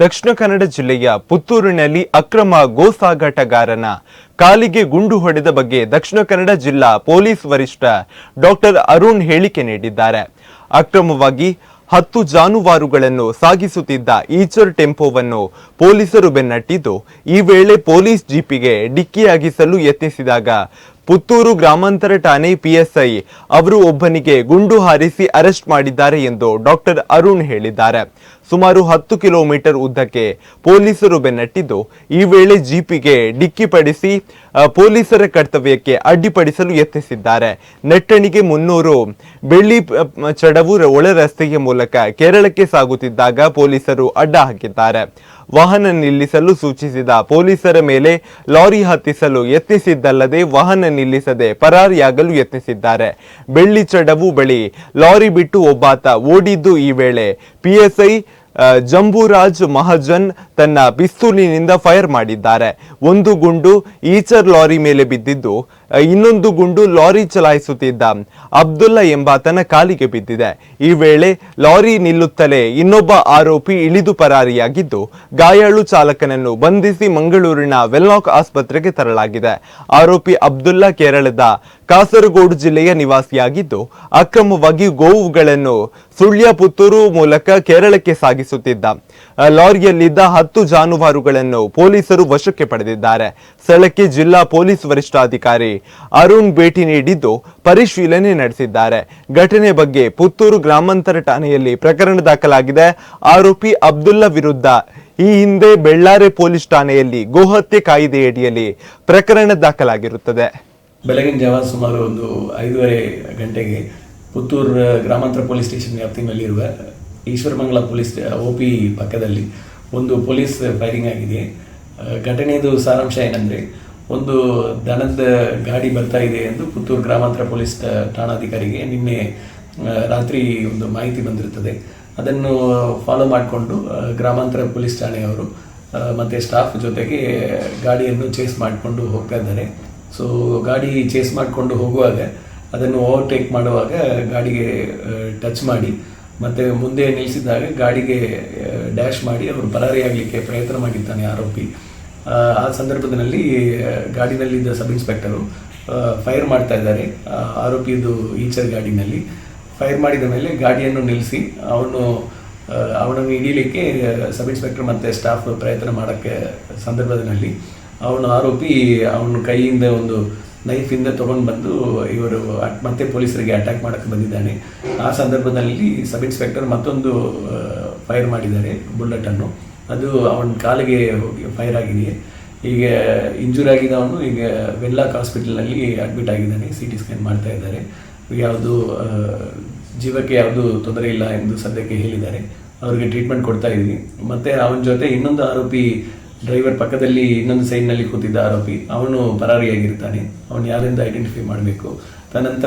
ದಕ್ಷಿಣ ಕನ್ನಡ ಜಿಲ್ಲೆಯ ಪುತ್ತೂರಿನಲ್ಲಿ ಅಕ್ರಮ ಗೋ ಸಾಗಾಟಗಾರನ ಕಾಲಿಗೆ ಗುಂಡು ಹೊಡೆದ ಬಗ್ಗೆ ದಕ್ಷಿಣ ಕನ್ನಡ ಜಿಲ್ಲಾ ಪೊಲೀಸ್ ವರಿಷ್ಠ ಡಾಕ್ಟರ್ ಅರುಣ್ ಹೇಳಿಕೆ ನೀಡಿದ್ದಾರೆ. ಅಕ್ರಮವಾಗಿ ಹತ್ತು ಜಾನುವಾರುಗಳನ್ನು ಸಾಗಿಸುತ್ತಿದ್ದ ಈಚರ್ ಟೆಂಪೋವನ್ನು ಪೊಲೀಸರು ಬೆನ್ನಟ್ಟಿದ್ದು, ಈ ವೇಳೆ ಪೊಲೀಸ್ ಜೀಪಿಗೆ ಡಿಕ್ಕಿಯಾಗಿಸಲು ಯತ್ನಿಸಿದಾಗ ಪುತ್ತೂರು ಗ್ರಾಮಾಂತರ ಠಾಣೆ ಪಿಎಸ್ಐ ಅವರು ಒಬ್ಬನಿಗೆ ಗುಂಡು ಹಾರಿಸಿ ಅರೆಸ್ಟ್ ಮಾಡಿದ್ದಾರೆ ಎಂದು ಡಾಕ್ಟರ್ ಅರುಣ್ ಹೇಳಿದ್ದಾರೆ. ಸುಮಾರು ಹತ್ತು ಕಿಲೋಮೀಟರ್ ಉದ್ದಕ್ಕೆ ಪೊಲೀಸರು ಬೆನ್ನಟ್ಟಿದ್ದು, ಈ ವೇಳೆ ಜೀಪಿಗೆ ಡಿಕ್ಕಿಪಡಿಸಿ ಪೊಲೀಸರ ಕರ್ತವ್ಯಕ್ಕೆ ಅಡ್ಡಿಪಡಿಸಲು ಯತ್ನಿಸಿದ್ದಾರೆ. ನೆಟ್ಟಣಿಗೆ ಮುನ್ನೂರು. ಬೆಳ್ಳಿ ಚಡವು ಒಳ ರಸ್ತೆಯ ಮೂಲಕ ಕೇರಳಕ್ಕೆ ಸಾಗುತ್ತಿದ್ದಾಗ ಪೊಲೀಸರು ಅಡ್ಡ ಹಾಕಿದ್ದಾರೆ. ವಾಹನ ನಿಲ್ಲಿಸಲು ಸೂಚಿಸಿದ ಪೊಲೀಸರ ಮೇಲೆ ಲಾರಿ ಹತ್ತಿಸಲು ಯತ್ನಿಸಿದ್ದಲ್ಲದೆ ವಾಹನ ನಿಲ್ಲಿಸದೆ ಪರಾರಿಯಾಗಲು ಯತ್ನಿಸಿದ್ದಾರೆ. ಬೆಳ್ಳಿ ಚಡವು ಬಳಿ ಲಾರಿ ಬಿಟ್ಟು ಒಬ್ಬಾತ ಓಡಿದ್ದು ಈ ವೇಳೆ. ಪಿಎಸ್ಐ ಜಂಬೂರಾಜ್ ಮಹಾಜನ್ ತನ್ನ ಪಿಸ್ತೂಲಿನಿಂದ ಫೈರ್ ಮಾಡಿದ್ದಾರೆ. ಒಂದು ಗುಂಡು ಈಚರ್ ಲಾರಿ ಮೇಲೆ ಬಿದ್ದಿದ್ದು ಇನ್ನೊಂದು ಗುಂಡು ಲಾರಿ ಚಲಾಯಿಸುತ್ತಿದ್ದ ಅಬ್ದುಲ್ಲಾ ಎಂಬಾತನ ಕಾಲಿಗೆ ಬಿದ್ದಿದೆ. ಈ ವೇಳೆ ಲಾರಿ ನಿಲ್ಲುತ್ತಲೇ ಇನ್ನೊಬ್ಬ ಆರೋಪಿ ಇಳಿದು ಪರಾರಿಯಾಗಿದ್ದು, ಗಾಯಾಳು ಚಾಲಕನನ್ನು ಬಂಧಿಸಿ ಮಂಗಳೂರಿನ ವೆಲ್ಲಾಕ್ ಆಸ್ಪತ್ರೆಗೆ ತರಲಾಗಿದೆ. ಆರೋಪಿ ಅಬ್ದುಲ್ಲಾ ಕೇರಳದ ಕಾಸರಗೋಡು ಜಿಲ್ಲೆಯ ನಿವಾಸಿಯಾಗಿದ್ದು, ಅಕ್ರಮವಾಗಿ ಗೋವುಗಳನ್ನು ಸುಳ್ಯ ಪುತ್ತೂರು ಮೂಲಕ ಕೇರಳಕ್ಕೆ ಸಾಗಿಸುತ್ತಿದ್ದ. ಲಾರಿಯಲ್ಲಿದ್ದ ಹತ್ತು ಜಾನುವಾರುಗಳನ್ನು ಪೊಲೀಸರು ವಶಕ್ಕೆ ಪಡೆದಿದ್ದಾರೆ. ಸ್ಥಳಕ್ಕೆ ಜಿಲ್ಲಾ ಪೊಲೀಸ್ ವರಿಷ್ಠಾಧಿಕಾರಿ ಅರುಣ್ ಭೇಟಿ ನೀಡಿದ್ದು ಪರಿಶೀಲನೆ ನಡೆಸಿದ್ದಾರೆ. ಘಟನೆ ಬಗ್ಗೆ ಪುತ್ತೂರು ಗ್ರಾಮಾಂತರ ಠಾಣೆಯಲ್ಲಿ ಪ್ರಕರಣ ದಾಖಲಾಗಿದೆ. ಆರೋಪಿ ಅಬ್ದುಲ್ಲಾ ವಿರುದ್ಧ ಈ ಹಿಂದೆ ಬೆಳ್ಳಾರೆ ಪೊಲೀಸ್ ಠಾಣೆಯಲ್ಲಿ ಗೋಹತ್ಯೆ ಕಾಯ್ದೆಯಡಿಯಲ್ಲಿ ಪ್ರಕರಣ ದಾಖಲಾಗಿರುತ್ತದೆ. ಬೆಳಗಿನ ಜಾವ ಸುಮಾರು ಒಂದು ಐದೂವರೆ ಗಂಟೆಗೆ ಪುತ್ತೂರು ಗ್ರಾಮಾಂತರ ಪೊಲೀಸ್ ಸ್ಟೇಷನ್ ವ್ಯಾಪ್ತಿನಲ್ಲಿರುವ ಈಶ್ವರಮಂಗಲ ಪೊಲೀಸ್ ಒ ಪಿ ಪಕ್ಕದಲ್ಲಿ ಒಂದು ಪೊಲೀಸ್ ಫೈರಿಂಗ್ ಆಗಿದೆ. ಘಟನೆಯದು ಸಾರಾಂಶ ಏನಂದರೆ ಒಂದು ದನದ ಗಾಡಿ ಬರ್ತಾ ಇದೆ ಎಂದು ಪುತ್ತೂರು ಗ್ರಾಮಾಂತರ ಪೊಲೀಸ್ ಠಾಣಾಧಿಕಾರಿಗೆ ನಿನ್ನೆ ರಾತ್ರಿ ಒಂದು ಮಾಹಿತಿ ಬಂದಿರುತ್ತದೆ. ಅದನ್ನು ಫಾಲೋ ಮಾಡಿಕೊಂಡು ಗ್ರಾಮಾಂತರ ಪೊಲೀಸ್ ಠಾಣೆಯವರು ಮತ್ತು ಸ್ಟಾಫ್ ಜೊತೆಗೆ ಗಾಡಿಯನ್ನು ಚೇಸ್ ಮಾಡಿಕೊಂಡು ಹೋಗ್ತಾ ಇದ್ದಾರೆ. ಸೊ ಗಾಡಿ ಚೇಸ್ ಮಾಡಿಕೊಂಡು ಹೋಗುವಾಗ, ಅದನ್ನು ಓವರ್ಟೇಕ್ ಮಾಡುವಾಗ ಗಾಡಿಗೆ ಟಚ್ ಮಾಡಿ, ಮತ್ತು ಮುಂದೆ ನಿಲ್ಲಿಸಿದಾಗ ಗಾಡಿಗೆ ಡ್ಯಾಶ್ ಮಾಡಿ, ಅವರು ಪರಾರಿಯಾಗಲಿಕ್ಕೆ ಪ್ರಯತ್ನ ಮಾಡಿದ್ದಾನೆ ಆರೋಪಿ. ಆ, ಸಂದರ್ಭದಲ್ಲಿ ಗಾಡಿನಲ್ಲಿದ್ದ ಸಬ್ ಇನ್ಸ್ಪೆಕ್ಟರು ಫೈರ್ ಮಾಡ್ತಾ ಇದ್ದಾರೆ. ಆರೋಪಿಯದು ಈಚರ್ ಗಾಡಿನಲ್ಲಿ. ಫೈರ್ ಮಾಡಿದ ಮೇಲೆ ಗಾಡಿಯನ್ನು ನಿಲ್ಲಿಸಿ ಅವನು ಅವನನ್ನು ಹಿಡೀಲಿಕ್ಕೆ ಸಬ್ ಇನ್ಸ್ಪೆಕ್ಟರ್ ಮತ್ತು ಸ್ಟಾಫ್ ಪ್ರಯತ್ನ ಮಾಡೋಕ್ಕೆ ಸಂದರ್ಭದಲ್ಲಿ ಅವನು ಆರೋಪಿ ಅವನ ಕೈಯಿಂದ ಒಂದು ನೈಫಿಂದ ತೊಗೊಂಡು ಬಂದು ಇವರು ಮತ್ತೆ ಪೊಲೀಸರಿಗೆ ಅಟ್ಯಾಕ್ ಮಾಡೋಕ್ಕೆ ಬಂದಿದ್ದಾನೆ. ಆ ಸಂದರ್ಭದಲ್ಲಿ ಸಬ್ ಇನ್ಸ್ಪೆಕ್ಟರ್ ಮತ್ತೊಂದು ಫೈರ್ ಮಾಡಿದ್ದಾರೆ ಬುಲೆಟನ್ನು ಅದು ಅವನ ಕಾಲಿಗೆ ಹೋಗಿ ಫೈರ್ ಆಗಿದೆ. ಈಗ ಇಂಜೂರ್ ಆಗಿದ್ದವನು ಈಗ ವೆಲ್ಲಾಕ್ ಹಾಸ್ಪಿಟಲ್ನಲ್ಲಿ ಅಡ್ಮಿಟ್ ಆಗಿದ್ದಾನೆ ಸಿ ಟಿ ಸ್ಕ್ಯಾನ್ ಮಾಡ್ತಾ ಇದ್ದಾರೆ. ಯಾವುದು ಜೀವಕ್ಕೆ ಯಾವುದು ತೊಂದರೆ ಇಲ್ಲ ಎಂದು ಸದ್ಯಕ್ಕೆ ಹೇಳಿದ್ದಾರೆ. ಅವರಿಗೆ ಟ್ರೀಟ್ಮೆಂಟ್ ಕೊಡ್ತಾ ಇದ್ವಿ ಮತ್ತೆ ಅವನ ಜೊತೆ ಇನ್ನೊಂದು ಆರೋಪಿ ಡ್ರೈವರ್ ಪಕ್ಕದಲ್ಲಿ ಇನ್ನೊಂದು ಸೈಡ್ನಲ್ಲಿ ಕೂತಿದ್ದ ಆರೋಪಿ, ಅವನು ಪರಾರಿಯಾಗಿರ್ತಾನೆ. ಅವನು ಯಾರಿಂದ ಐಡೆಂಟಿಫೈ ಮಾಡಬೇಕು? ತದನಂತರ